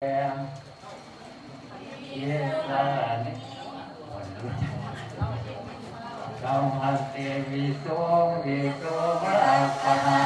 เยสานิกัมหันเตวิโสวิโสวะปะนังขา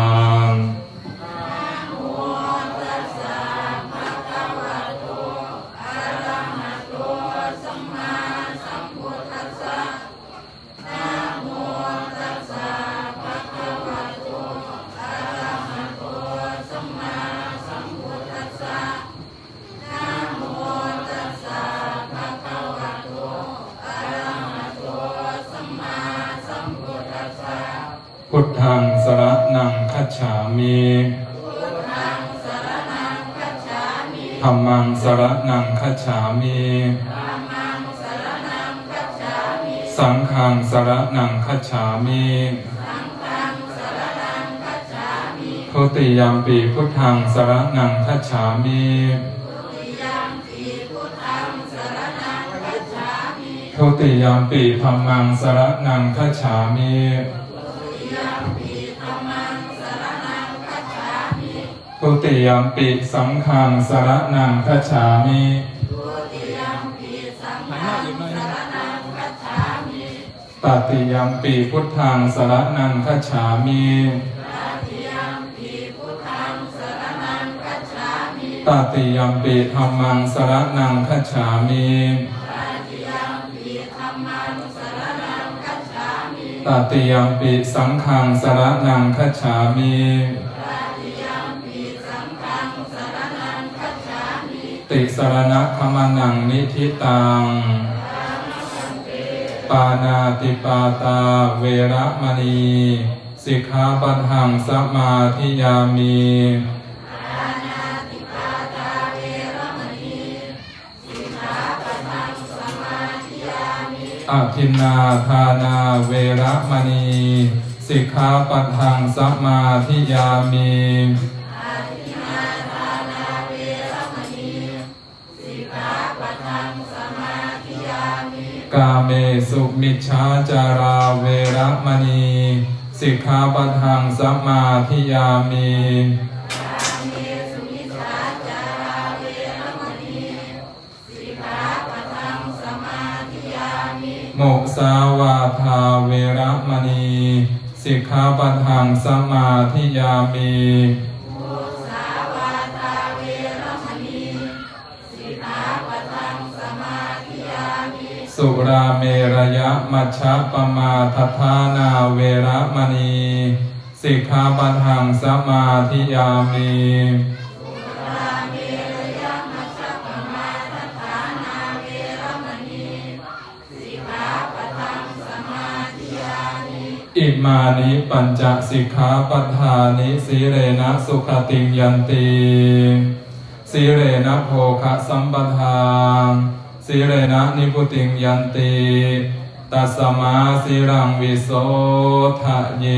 ทธังสรนังคัจฉามิธรรมังสรนังคัจฉามิสังฆังสรนังคัจฉามิทุติยมปีพุทธังสรนังคัจฉามิทุติยมปีธรรมังสรนังคัจฉามิ ทุติยมปิสังฆังสรนังคัจฉามิตติยมปิพุทธังสรนังคัจฉามิตติยมปิธรรมังสรนังคัจฉามิตติยมปิสังฆังสรนังคัจฉามิ ติสรณะขมานังนิธิตัง ปานาติปาตาเวรมณี สิกขาปัทังสมาธิยามีอทินนาทานาเวรมณี สิกขาปัทังสมาธิยามี กาเมสุมิชฌาจาราเวรมณีสิกขาปัทังสัมมาทิยามีโมกสาวาทาเวรมณี สิกขาปัทังสัมมาทิยามี สุราเมรยะมัชฌะปมาทัฏฐานาเวระมณีสิกขาปัทังสมาธิยามีอิมานิปัญจสิกขาปัฏฐานิสีเรนะสุขติงยันติสีเรนะโภคะสัมปทาน สีเรนะนิพุติงยันติตัสสมาสีรังวิโสทะเย